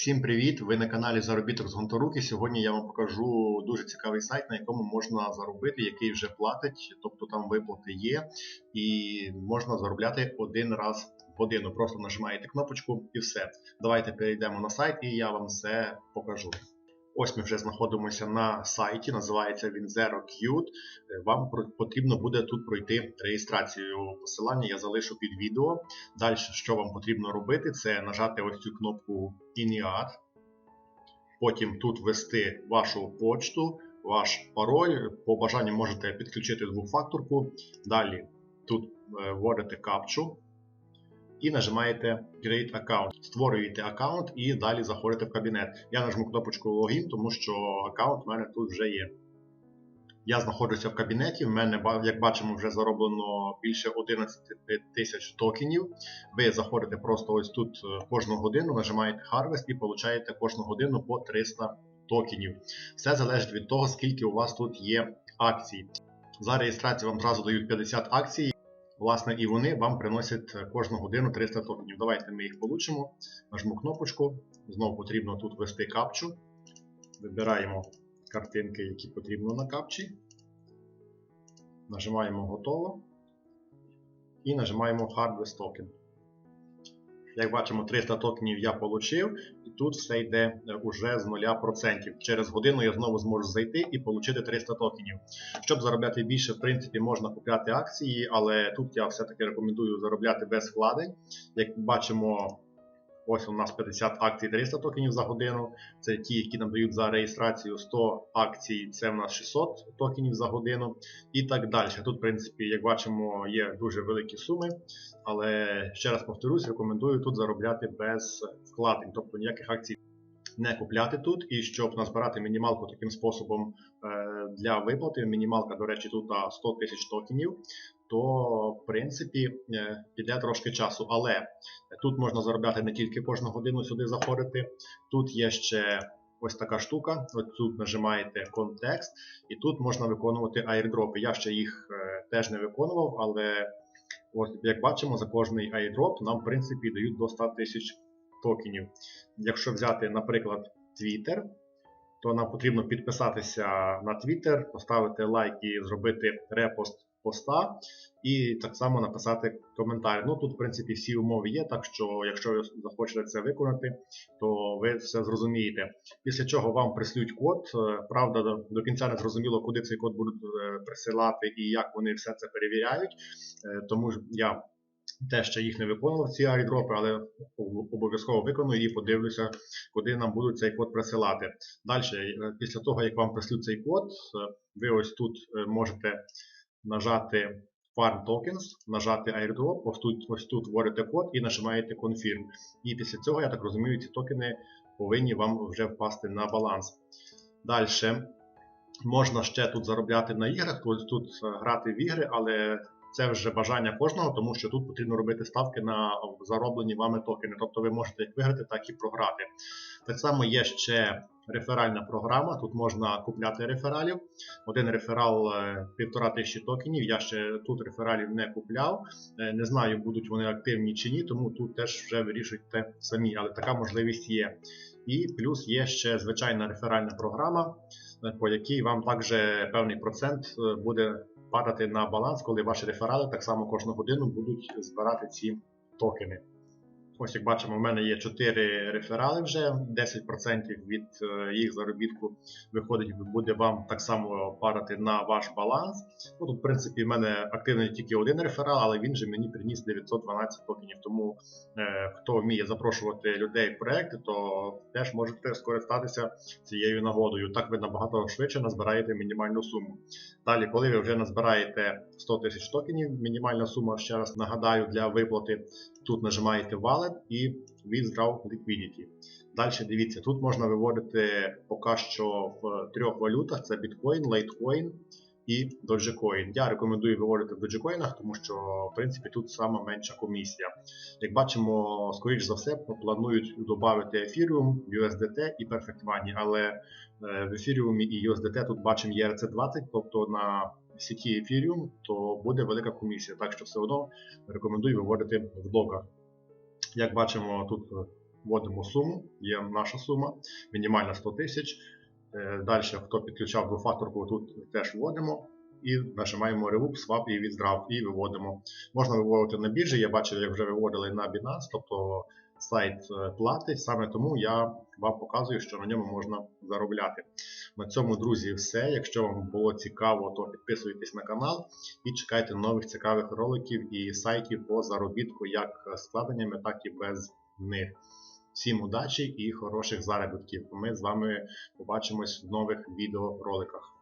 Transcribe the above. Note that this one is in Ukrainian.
Всім привіт! Ви на каналі Заробіток з Гонторуки. Сьогодні я вам покажу дуже цікавий сайт, на якому можна заробити, який вже платить, тобто там виплати є, і можна заробляти один раз в годину. Просто нажимаєте кнопочку і все. Давайте перейдемо на сайт і я вам все покажу. Ось ми вже знаходимося на сайті, називається він Zero Qt. Вам потрібно буде тут пройти реєстрацію. Посилання я залишу під відео. Далі, що вам потрібно робити, це нажати ось цю кнопку Iniat. Потім тут ввести вашу почту, ваш пароль. По бажанню можете підключити двохфакторку. Далі тут е, вводите капчу і нажимаєте Create Account. Створюєте аккаунт і далі заходите в кабінет. Я нажму кнопочку Login, тому що аккаунт в мене тут вже є. Я знаходжуся в кабінеті. В мене, як бачимо, вже зароблено більше 11 тисяч токенів. Ви заходите просто ось тут е, кожну годину, нажимаєте Harvest і получаєте кожну годину по 300 токенів. Все залежить від того, скільки у вас тут є акцій. За реєстрацію вам зразу дають 50 акцій. Власне, і вони вам приносять е, кожну годину 300 токенів. Давайте ми їх получимо. Нажму кнопочку. Знову потрібно тут ввести капчу. Вибираємо картинки, які потрібно на капчі. Нажимаємо готово. І нажимаємо Harvest Token. Як бачимо, 300 токенів я отримав, і тут все йде е, уже з 0%. Через годину я знову зможу зайти і отримати 300 токенів. Щоб заробляти більше, в принципі, можна купляти акції, але тут я все-таки рекомендую заробляти без вкладень. Як бачимо, ось у нас 50 акцій 300 токенів за годину. Це ті, які нам дають за реєстрацію 100 акцій, це в нас 600 токенів за годину і так далі. Тут, в принципі, як бачимо, є дуже великі суми, але ще раз повторюсь, рекомендую тут заробляти без вкладень, тобто ніяких акцій не купляти тут. І щоб назбирати мінімалку таким способом е, для виплати, мінімалка, до речі, тут 100 тисяч токенів, то в принципі е, піде трошки часу. Але тут можна заробляти не тільки кожну годину сюди заходити. Тут є ще ось така штука. Ось тут нажимаєте контекст, і тут можна виконувати airdropи. Я ще їх е, теж не виконував, але ось як бачимо, за кожний airdrop нам в принципі дають до 100 тисяч токенів. Якщо взяти, наприклад, Twitter, то нам потрібно підписатися на Twitter, поставити лайк і зробити репост поста, і так само написати коментар. Ну тут, в принципі, всі умови є, так що, якщо ви захочете це виконати, то ви все зрозумієте. Після чого вам прислють код. Е, Правда, до, кінця не зрозуміло, куди цей код будуть е, присилати і як вони все це перевіряють. Е, Тому я те, що їх не виконував ці айдропи, але обов'язково виконую і подивлюся, куди нам будуть цей код присилати. Далі, після того, як вам прислють цей код, е, ви ось тут е, можете нажати Farm Tokens, нажати airdrop, ось тут, ось тут вводите код і нажимаєте Confirm. І після цього, я так розумію, ці токени повинні вам вже впасти на баланс. Далі. Можна ще тут заробляти на іграх, тут е, грати в ігри, але це вже бажання кожного, тому що тут потрібно робити ставки на зароблені вами токени. Тобто ви можете як виграти, так і програти. Так само є ще реферальна програма. Тут можна купляти рефералів. Один реферал е, півтора тисячі токенів. Я ще тут рефералів не купляв. Е, Не знаю, будуть вони активні чи ні, тому тут теж вже вирішуйте самі, але така можливість є. І плюс є ще звичайна реферальна програма, е, по якій вам також певний процент буде падати на баланс, коли ваші реферали так само кожну годину будуть збирати ці токени. Ось як бачимо, в мене є 4 реферали вже, 10% від е, їх заробітку виходить, буде вам так само падати на ваш баланс. Ну, тут, в принципі, в мене активний тільки один реферал, але він же мені приніс 912 токенів. Тому е, хто вміє запрошувати людей в проекти, то теж можете скористатися цією нагодою. Так ви набагато швидше назбираєте мінімальну суму. Далі, коли ви вже назбираєте 100 тисяч токенів, мінімальна сума, ще раз нагадаю, для виплати, тут нажимаєте Wallet і Withdraw Liquidity. Далі дивіться, тут можна виводити поки що в трьох валютах: це Bitcoin, Litecoin і Dogecoin. Я рекомендую виводити в Dogecoin, тому що в принципі тут сама менша комісія. Як бачимо, скоріш за все, планують додати Ethereum, USDT і Perfect Money, але е, в Ethereum і USDT тут бачимо ERC20, тобто на сіті Ethereum, то буде велика комісія. Так що все одно рекомендую виводити в блоках. Як бачимо, тут е, вводимо суму, є наша сума, мінімальна 100 тисяч. Е, Далі, хто підключав двофакторку, тут теж вводимо. І нажимаємо Remove, Swap і Withdraw і виводимо. Можна виводити на біржі. Я бачив, як вже виводили на Binance, тобто сайт е, платить. Саме тому я вам показую, що на ньому можна заробляти. На цьому, друзі, все. Якщо вам було цікаво, то підписуйтесь на канал і чекайте нових цікавих роликів і сайтів по заробітку як складеннями, так і без них. Всім удачі і хороших заробітків. Ми з вами побачимось в нових відеороликах.